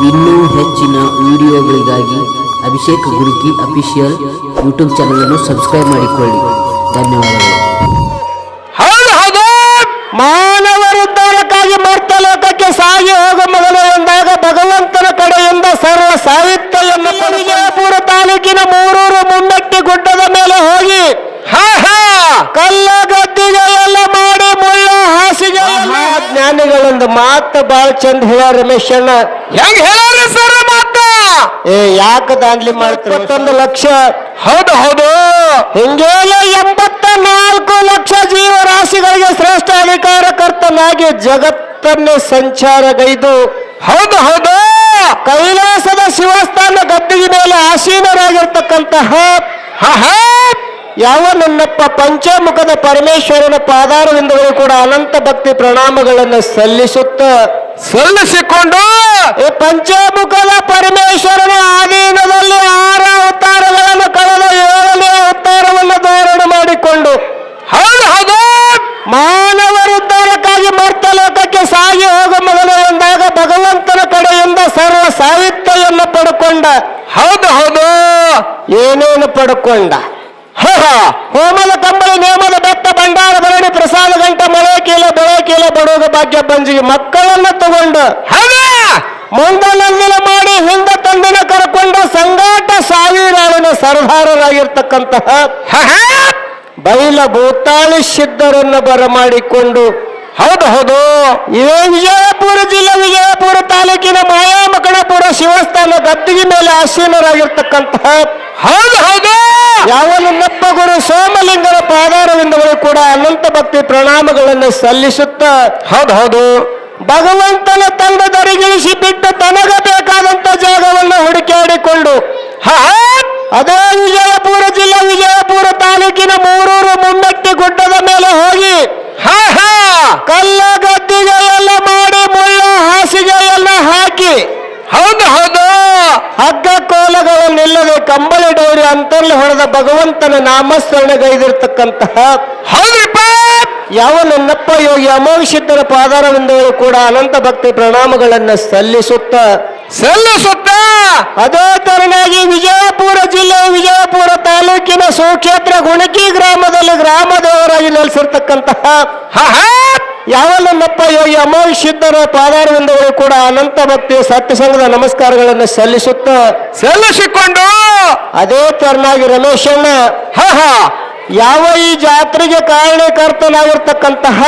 ಇನ್ನೂ ಹೆಚ್ಚಿನ ವಿಡಿಯೋಗಳಿಗಾಗಿ ಅಭಿಷೇಕ್ ಗುರುಕಿ ಅಫಿಷಿಯಲ್ ಯೂಟ್ಯೂಬ್ ಚಾನಲನ್ನು ಸಬ್ಸ್ಕ್ರೈಬ್ ಮಾಡಿಕೊಳ್ಳಿ. ಧನ್ಯವಾದಗಳು. ಮಾನವರು ಹೌದು. ಮಾನವರುದ್ಧಾರಕ್ಕಾಗಿ ಮರ್ತಲೋಕಕ್ಕೆ ಸಾಗಿ ಹೋಗ ಮೊದಲು ಎಂದಾಗ ಭಗವಂತನ ಕಡೆಯಿಂದ ಸರ್ವ ಸಾಹಿತ್ಯವನ್ನು ವಿಜಯಪುರ ತಾಲೂಕಿನ ಮೂರೂರು ಮುಮ್ಮೆಟ್ಟಿ ಗುಡ್ಡದ ಮೇಲೆ ಹೋಗಿ ಹಾ ಹಾ ಕಲ್ಲ ಗದ್ದಿಗೆ ಎಲ್ಲ ಮಾಡಿ ಮುಳ್ಳ ಹಾಸಿಗೆ ಜ್ಞಾನಿಗಳೊಂದು ಮಾತು ಬಾಳ ಚಂದ ಹೇಳ ರಮೇಶ್ ಅಣ್ಣ. ಹೆಂಗ್ ಹೇಳ ಸರ್ ಮಾತ? ಏ ಯಾಕ ದಾಂಡ್ಲಿ ಮಾಡ್ತಾರೆ? ಇಪ್ಪತ್ತೊಂದು ಲಕ್ಷ. ಹೌದು ಹೌದು. ಹಿಂಗೇಲ ಎಂಬತ್ತ ನಾಲ್ಕು ಲಕ್ಷ ಜೀವರಾಶಿಗಳಿಗೆ ಶ್ರೇಷ್ಠ ಅಧಿಕಾರಕರ್ತನಾಗಿ ಸಂಚಾರ ಸಂಚಾರಗೈದು. ಹೌದು ಹೌದು. ಕೈಲಾಸದ ಶಿವಸ್ಥಾನ ಗದ್ದಿಗೆ ಮೇಲೆ ಆಸೀನರಾಗಿರ್ತಕ್ಕಂತಹ ಯಾವ ನನ್ನಪ್ಪ ಪಂಚಮುಖದ ಪರಮೇಶ್ವರನ ಪಾದಾರವಿಂದಗಳು ಕೂಡ ಅನಂತ ಭಕ್ತಿ ಪ್ರಣಾಮಗಳನ್ನು ಸಲ್ಲಿಸುತ್ತ ಸಲ್ಲಿಸಿಕೊಂಡು ಈ ಪಂಚಮುಖದ ಪರಮೇಶ್ವರನ ಆಧೀನದಲ್ಲಿ ಆರ ಅವತಾರಗಳನ್ನು ಕಳೆದ ಏಳನೇ ಅವತಾರವನ್ನು ಧಾರಣ ಮಾಡಿಕೊಂಡು ಹೌದು ಹೌದು. ಮರ್ತ ಮರ್ತಲೋಕಕ್ಕೆ ಸಾಗಿ ಹೋಗ ಮೊದಲು ಎಂದಾಗ ಭಗವಂತನ ಕಡೆಯಿಂದ ಸರ್ವ ಸಾಹಿತ್ಯವನ್ನು ಪಡ್ಕೊಂಡ. ಹೌದು ಹೌದು. ಏನೇನು ಪಡ್ಕೊಂಡ? ಹೋಮದ ಕಂಬಳಿ ನೇಮದ ಬೆಟ್ಟ ಭಂಡಾರ ಭರಣಿ ಪ್ರಸಾದ ಗಂಟ ಮಳೆ ಕೀಲ ಬೆಳೆ ಕೀಲ ಬಡೋಗ ಭಾಗ್ಯ ಬಂಜಿಗೆ ಮಕ್ಕಳನ್ನ ತಗೊಂಡು ಮುಂದ ನಂದಿನ ಮಾಡಿ ಹಿಂದ ತಂದಿನ ಕರ್ಕೊಂಡ ಸಂಗಾಟ ಸಾವಿರಾಳಿನ ಸರ್ದಾರರಾಗಿರ್ತಕ್ಕಂತಹ ಬೈಲ ಭೂತಾಳಿ ಸಿದ್ಧರನ್ನು ಬರಮಾಡಿಕೊಂಡು ಹೌದು ಹೌದು. ಇದೇ ವಿಜಯಪುರ ಜಿಲ್ಲೆ ವಿಜಯಪುರ ತಾಲೂಕಿನ ಮಾಯಾಮಕಣಪುರ ಶಿವಸ್ಥಾನ ಗದ್ದಿಗೆ ಮೇಲೆ ಆಸೀನರಾಗಿರ್ತಕ್ಕಂತಹ ಹೌದು ಹೌದು. ಯಾವ ನನ್ನಪ್ಪ ಗುರು ಸೋಮಲಿಂಗರ ಪಾದಾರವಿಂದಗಳು ಕೂಡ ಅನಂತ ಭಕ್ತಿ ಪ್ರಣಾಮಗಳನ್ನು ಸಲ್ಲಿಸುತ್ತ. ಹೌದು ಹೌದು. ಭಗವಂತನ ತಂಡ ದರಿಗಿಳಿಸಿ ಬಿಟ್ಟು ತನಗ ಬೇಕಾದಂತ ಜಾಗವನ್ನು ಹುಡುಕಾಡಿಕೊಂಡು ಹಾ ಅದೇ ವಿಜಯಪುರ ಜಿಲ್ಲೆ ವಿಜಯಪುರ ತಾಲೂಕಿನ ಮೂರೂರು ಮುಮ್ಮಟ್ಟಿ ಗುಡ್ಡದ ಮೇಲೆ ಹೋಗಿ. ಹಾ ಹಾ. ಕಲ್ಲ ಗದ್ದಿಗೆ ಎಲ್ಲ ಮಾಡಿ ಮುಳ್ಳ ಹಾಸಿಗೆ ಎಲ್ಲ ಹಾಕಿ. ಹೌದು ಹೌದು. ಹಗ್ಗ ಕೋಲಗಳನ್ನಿಲ್ಲದೆ ಕಂಬಳಿ ಡೌರಿ ಅಂತಲ್ಲಿ ಹೊಡೆದ ಭಗವಂತನ ನಾಮಸ್ಮರಣೆಗೈದಿರ್ತಕ್ಕಂತಹ ಯಾವ ನನ್ನಪ್ಪ ಯೋಗಿ ಅಮೋಘ ಪಾದಾರವೆಂದವರು ಕೂಡ ಅನಂತ ಭಕ್ತಿ ಪ್ರಣಾಮಗಳನ್ನು ಸಲ್ಲಿಸುತ್ತ ಸಲ್ಲಿಸುತ್ತ! ಅದೇ ತರನಾಗಿ ವಿಜಯಪುರ ಜಿಲ್ಲೆ ವಿಜಯಪುರ ತಾಲೂಕಿನ ಸುಕ್ಷೇತ್ರ ಗುಣಕಿ ಗ್ರಾಮದಲ್ಲಿ ಗ್ರಾಮ ದೇವರಾಗಿ ನೆಲೆಸಿರ್ತಕ್ಕಂತಹ ಯಾವ ನಮ್ಮಪ್ಪ ಯೋಗಿ ಅಮೋಘ ಸಿದ್ಧರ ಪಾದಾರವಿಂದಗಳು ಕೂಡ ಅನಂತ ಭಕ್ತಿ ಸತ್ಯಸಂಘದ ನಮಸ್ಕಾರಗಳನ್ನು ಸಲ್ಲಿಸುತ್ತ ಸಲ್ಲಿಸಿಕೊಂಡು ಅದೇ ತರನಾಗಿ ರಮೇಶಣ್ಣ ಹ ಹ. ಯಾವ ಈ ಜಾತ್ರೆಗೆ ಕಾರಣಕರ್ತನಾಗಿರ್ತಕ್ಕಂತಹ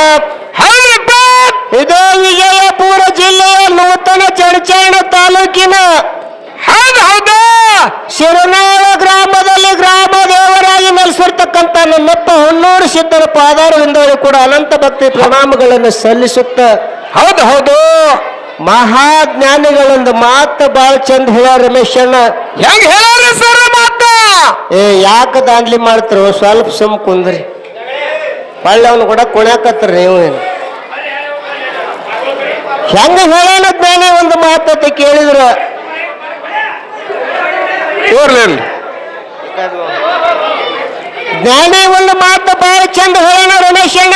ಇದೇ ವಿಜಯಪುರ ಜಿಲ್ಲೆಯ ನೂತನ ಚಡಚರಣ ತಾಲೂಕಿನ ಹೌದು ಹೌದು ಶಿರನಾಳ ಗ್ರಾಮದಲ್ಲಿ ಗ್ರಾಮ ದೇವರಾಗಿ ನೆಲೆಸಿರ್ತಕ್ಕಂಥ ನಮ್ಮಪ್ಪ ಹೊನ್ನೂರು ಸಿದ್ಧರ ಪಾದಾರವಿಂದಲೂ ಕೂಡ ಅನಂತ ಭಕ್ತಿ ಪ್ರಣಾಮಗಳನ್ನು ಸಲ್ಲಿಸುತ್ತ ಹೌದು ಹೌದು. ಮಹಾಜ್ಞಾನಿಗಳೊಂದು ಮಾತು ಬಾಳ ಚಂದ ಹೇಳ ರಮೇಶ್ ಅಣ್ಣ. ಹೆಂಗ್ ಹೇಳ ಸರ್ ಮಾತ? ಏ ಯಾಕ ದಾಂಡ್ಲಿ ಮಾಡ್ತಿರೋ? ಸ್ವಲ್ಪ ಸುಮ್ ಕುಂದ್ರಿ. ಹೊಳ್ಳಿ ಅವನು ಕೂಡ ಕುಣ್ಯಾಕತ್ರಿ ನೀವು ಏನು? ಹೆಂಗ ಹೇಳೋಣ ಜ್ಞಾನಿ ಒಂದು ಮಾತತೆ ಕೇಳಿದ್ರ. ಇರ್ಲಿಲ್ಲ ಜ್ಞಾನಿ ಒಂದು ಮಾತು ಬಹಳ ಚಂದ ಹೇಳೋಣ ರಮೇಶ್ ಅಣ್ಣ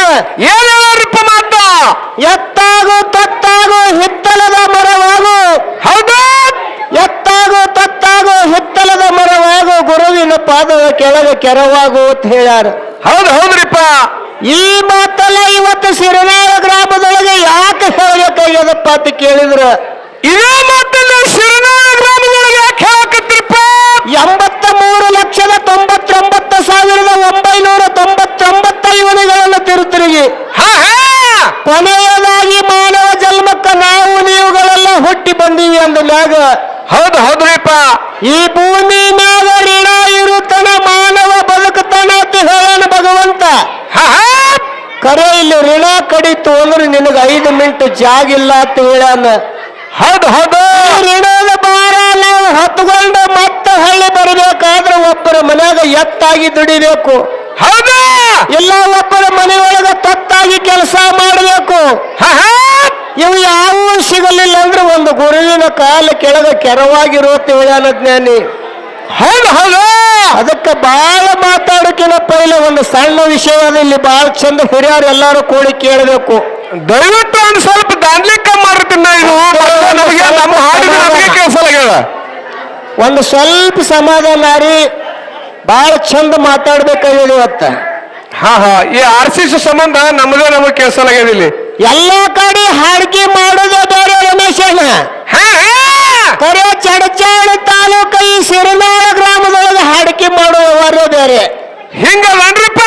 ಏನು ಹೇಳೋರಿಪ್ಪ ಮಾತು? ಎತ್ತಾಗು ತತ್ತಾಗು ಹಿತ್ತಲದ ಮರವಾಗು. ಹೌದು. ಎತ್ತಾಗು ತತ್ತಾಗು ಹಿತ್ತಲದ ಮರವಾಗು ಗುರುವಿನ ಪಾದದ ಕೆಳಗೆ ಕೆರವಾಗು ಅಂತ ಹೇಳ್ಯಾರ. ಹೌದು ಹೌದ್ರಿಪ್ಪ ಈ ಮಾತಲ್ಲ ಇವತ್ತು ಸಿರಿನಾಳ ಗ್ರಾಮದೊಳಗೆ ಯಾಕೆ ಹೇಳಬೇಕಾಗ್ಯದಪ್ಪ ಅಂತ ಕೇಳಿದ್ರ? ಇದೇ ಮ್ಯಾಗ ಹೌದು ಹೌದ್ರಿಪ್ಪ ಈ ಭೂಮಿ ಮ್ಯಾಗ ಋಣ ಇರುತ್ತನ ಮಾನವ ಬದುಕುತ್ತಾನ ಅಂತ ಹೇಳೋಣ ಭಗವಂತ ಕರೆ ಇಲ್ಲಿ ಋಣ ಕಡಿತು ಅಂದ್ರೆ ನಿನಗ ಐದು ಮಿನಿಟ್ ಜಾಗಿಲ್ಲ ಅಂತ ಹೇಳ್ಯಾನ. ಹೌದು ಹೌದು! ಋಣದ ಭಾರ ನಾವು ಹತ್ಕೊಂಡು ಮತ್ತೆ ಹಳ್ಳಿ ಬರಬೇಕಾದ್ರೆ ಒಬ್ಬರ ಮನ್ಯಾಗ ಎತ್ತಾಗಿ ದುಡಿಬೇಕು. ಹೌದಾ? ಇಲ್ಲ ಒಬ್ಬರ ಮನೆಯೊಳಗ ತತ್ತಾಗಿ ಕೆಲಸ ಮಾಡಬೇಕು. ಇವು ಯಾವೂ ಸಿಗಲಿಲ್ಲ ಅಂದ್ರೆ ಒಂದು ಗುರುವಿನ ಕಾಲ ಕೆಳಗ ಕೆರವಾಗಿರೋ ತಿಳಿದಾನ ಜ್ಞಾನಿ. ಹೌದು ಹೌದು. ಅದಕ್ಕೆ ಬಹಳ ಮಾತಾಡೋಕಿನ ಪೈಲೆ ಒಂದು ಸಣ್ಣ ವಿಷಯ ಇಲ್ಲಿ ಬಹಳ ಚಂದ ಹಿರಿಯರು ಎಲ್ಲರೂ ಕೂಡಿ ಕೇಳಬೇಕು. ದಯವಿಟ್ಟು ಒಂದು ಸ್ವಲ್ಪ ದಾನ್ಲಿಕ್ಕ ಮಾಡ್ತೀನಿ ಇದು. ನಮಗೆ ನಮ್ಮ ಹಾಡಿನ ನಮಗೆ ಒಂದು ಸ್ವಲ್ಪ ಸಮಾಧಾನ ರೀ ಬಹಳ ಚಂದ ಮಾತಾಡ್ಬೇಕಾಗಿದೆ ಇವತ್ತ. ಹಾ ಹಾ. ಈ ಆರ್ ಸಿ ಸಿ ಸಂಬಂಧ ನಮ್ಮದೇ ನಮಗೆ ಕೆಲಸ ಇಲ್ಲಿ. ಎಲ್ಲ ಕಡೆ ಹಾಡಿಕೆ ಮಾಡೋದೇ ಬೇರೆ ರಮೇಶನ ಕರೆ ಚಡಚಾಡ ತಾಲೂಕ ಈ ಸಿರಿನಾಳ ಗ್ರಾಮದೊಳಗೆ ಹಾಡಿಕೆ ಮಾಡುವವರು ಬೇರೆ. ಹಿಂಗದನ್ರಿಪ್ಪ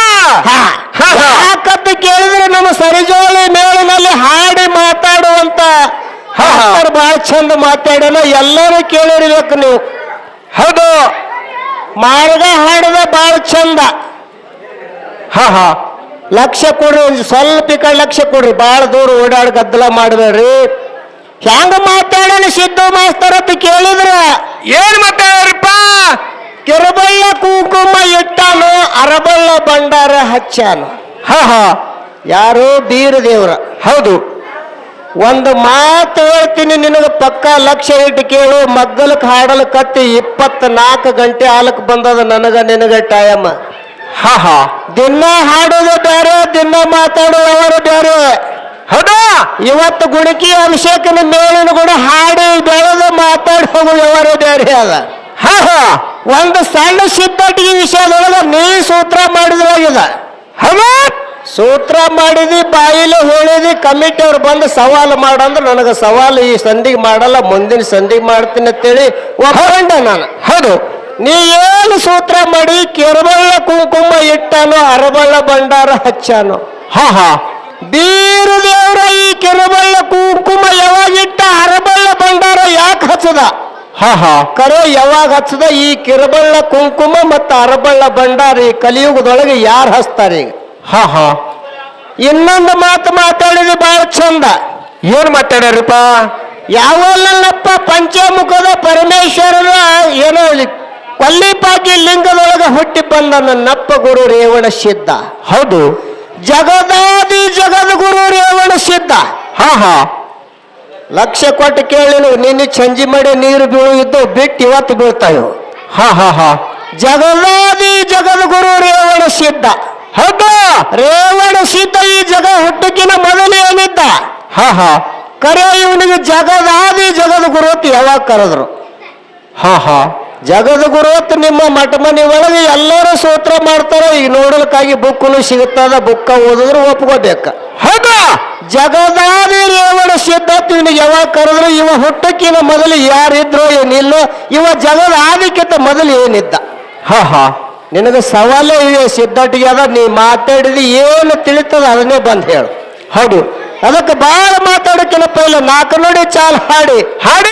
ಹಾ. ಹಾ, ಹಾ. ಯಾಕಂತ ಕೇಳಿದ್ರೆ ನಮ್ಮ ಸರಿಜೋಳಿ ಮೇಳಿನಲ್ಲಿ ಹಾಡಿ ಮಾತಾಡುವಂತ. ಬಹಳ ಚಂದ ಮಾತಾಡೋಣ ಎಲ್ಲರೂ ಕೇಳಿರ್ಬೇಕು ನೀವು. ಹೌದು. ಮಾರ್ಗ ಹಾಡಿದ ಬಹಳ ಚಂದ. ಹಾ ಹಾ. ಲಕ್ಷ ಕೊಡ್ರಿ ಒಂದು ಸ್ವಲ್ಪ ಈ ಕಡೆ ಲಕ್ಷ ಕೊಡ್ರಿ. ಬಹಳ ದೂರ ಓಡಾಡಿ ಗದ್ದಲ ಮಾಡಬೇಡ್ರಿ. ಹೆಂಗ ಮಾತಾಡೋಣ ಸಿದ್ದು ಮಾಸ್ತರ್ ಅಂತ ಕೇಳಿದ್ರ ಏನ್ ಮಾತಾಡ್ರಪ್ಪ? ಕೆರಬಳ್ಳ ಕುಂಕುಮ ಇಟ್ಟಾನು ಅರಬಳ್ಳ ಬಂಡಾರ ಹಚ್ಚಾನು. ಹಾ ಹಾ. ಯಾರು? ಬೀರ ದೇವ್ರ. ಹೌದು. ಒಂದು ಮಾತು ಹೇಳ್ತೀನಿ ನಿನಗೆ ಪಕ್ಕ ಲಕ್ಷ ಇಟ್ಟು ಕೇಳು. ಮಗ್ಗಲಕ್ಕೆ ಹಾಡಲು ಕತ್ತಿ ಇಪ್ಪತ್ನಾಲ್ಕು ಗಂಟೆ ಆಲಕ್ಕೆ ಬಂದದ ನನಗ ನಿನಗ ಟೈಮ್ ಹಾ ಹಾ. ದಿನ ಹಾಡೋದು ಬೇರೆ ದಿನ ಮಾತಾಡೋದವರು ಬೇರೆ ಹೌದಾ? ಇವತ್ತು ಗುಣಕಿ ಅಭಿಷೇಕನ ಮೇಲಿನ ಕೂಡ ಹಾಡಿ ಬೆಳೆದು ಮಾತಾಡಿ ಹೋಗೋ ವ್ಯವಹಾರ ಬೇರೆ ಅದ ಹಾ ಹಾ. ಒಂದು ಸಣ್ಣ ಸಿದ್ಧಟಿಗೆ ವಿಷಯದೊಳಗೆ ನೀ ಸೂತ್ರ ಮಾಡಿದ್ರಾಗಿದೆ ಹೌದಾ? ಸೂತ್ರ ಮಾಡಿದಿ ಬಾಯಿಲೆ ಹೇಳಿದಿ ಕಮಿಟಿ ಅವ್ರು ಬಂದು ಸವಾಲು ಮಾಡಂದ್ರೆ ನನಗೆ ಸವಾಲು ಈ ಸಂಧಿಗೆ ಮಾಡಲ್ಲ ಮುಂದಿನ ಸಂಧಿಗೆ ಮಾಡ್ತೀನಿ ಅಂತೇಳಿ ಒಪ್ಕೊಂಡೆ ನಾನು. ಹೌದು. ನೀ ಏನು ಸೂತ್ರ ಮಾಡಿ ಕೆರಬಳ್ಳ ಕುಂಕುಮ ಇಟ್ಟನು ಅರಬಳ್ಳ ಭಂಡಾರ ಹಚ್ಚಾನು? ಹಾ ಹಾ. ಬೀರು ದೇವರ ಈ ಕೆರಬಳ್ಳ ಕುಂಕುಮ ಯಾವಾಗ ಇಟ್ಟ ಅರಬಳ್ಳ ಭಂಡಾರ ಯಾಕೆ ಹಚ್ಚದ? ಹಾ ಹಾ. ಕರೆ ಯಾವಾಗ ಹಚ್ಚದ? ಈ ಕಿರಬಳ್ಳ ಕುಂಕುಮ ಮತ್ತು ಅರಬಳ್ಳ ಭಂಡಾರ ಈ ಕಲಿಯುಗದೊಳಗೆ ಯಾರು ಹಚ್ತಾರೆ ಈಗ? ಹಾ ಹಾ. ಇನ್ನೊಂದು ಮಾತು ಮಾತಾಡಿದ್ರೆ ಬಹಳ ಚಂದ. ಏನ್ ಮಾತಾಡ್ಯಾರಪ್ಪ? ಯಾವಲ್ಲಪ್ಪ ಪಂಚಮ ಕೊಲ್ಲಿಪಾಕಿ ಲಿಂಗದೊಳಗೆ ಹುಟ್ಟಿ ಬಂದ ನನ್ನಪ್ಪ ಗುರು ರೇವಣ ಸಿದ್ಧ. ಹೌದು. ಜಗದಾದಿ ಜಗದ ಗುರು ರೇವಣ ಸಿದ್ಧ. ಹಾ ಹಾ. ಲಕ್ಷ ಕೊಟ್ಟು ಕೇಳಿ ನಿನ್ನೆ ಚಂಜಿ ಮಾಡಿ ನೀರು ಬೀಳು ಬಿಟ್ಟು ಇವತ್ತು ಬೀಳ್ತಾವೆ ಹಾ ಹಾ ಹಾ. ಜಗದಾದಿ ಜಗದ ಗುರು ರೇವಣ ಸಿದ್ಧ. ಹೌದು. ರೇವಣ ಸಿದ್ಧ ಈ ಜಗ ಹುಟ್ಟಕ್ಕಿನ ಮೊದಲು ಏನಿದ್ದ? ಹಾ ಹಾ. ಕರೆ ಇವನಿಗೆ ಜಗದಾದಿ ಜಗದ ಗುರು ಅಂತ ಯಾವಾಗ ಕರೆದ್ರು? ಹಾ ಹಾ. ಜಗದ ಗುರುವತ್ ನಿಮ್ಮ ಮಠ ಮನೆ ಒಳಗೆ ಎಲ್ಲರೂ ಸೂತ್ರ ಮಾಡ್ತಾರ ಈ ನೋಡಲಿಕ್ಕಾಗಿ ಬುಕ್ಕನು ಸಿಗುತ್ತದ ಬುಕ್ಕ ಓದಿದ್ರು ಒಪ್ಕೋಬೇಕ. ಹೌದಾ? ಜಗದಾದಿ ರೇವಣ ಇವನಿಗೆ ಯಾವಾಗ ಕರೆದ್ರು ಇವ ಹುಟ್ಟಕ್ಕಿನ ಮೊದಲು ಯಾರಿದ್ರು ಏನಿಲ್ಲೋ ಇವ ಜಗದ ಆದಿಕ್ಕಿಂತ ಮೊದಲು ಏನಿದ್ದ? ಹಾ ಹಾ. ನಿನಗೆ ಸವಾಲೇ ಇದೆ ಸಿದ್ಧಾಟಿಗೆ ಅದ ನೀ ಮಾತಾಡಿದ ಏನು ತಿಳಿತದ ಅದನ್ನೇ ಬಂದು ಹೇಳು. ಹೌದು. ಅದಕ್ಕೆ ಬಹಳ ಮಾತಾಡೋಕ್ಕಿನ ಪೈಲ ನಾಲ್ಕು ನೋಡಿ ಚಾಲ್ ಹಾಡಿ. ಹಾಡಿ?